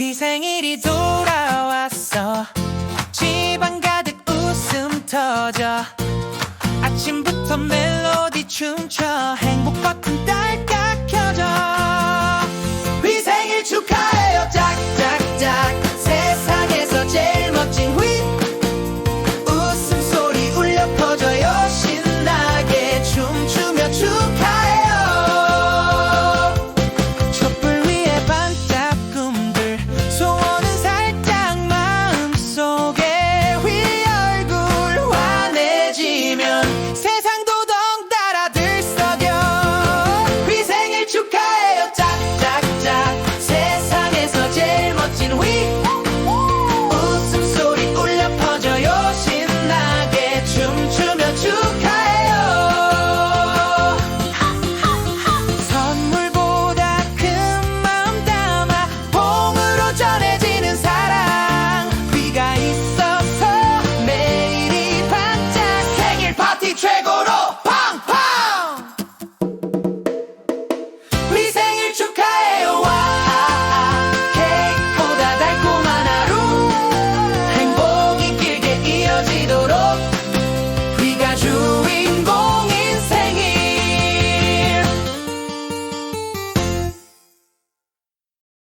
해피 생일이 돌아왔어. 집안 가득 웃음 터져. 아침부터 멜로디 춤춰. 행복 버튼 따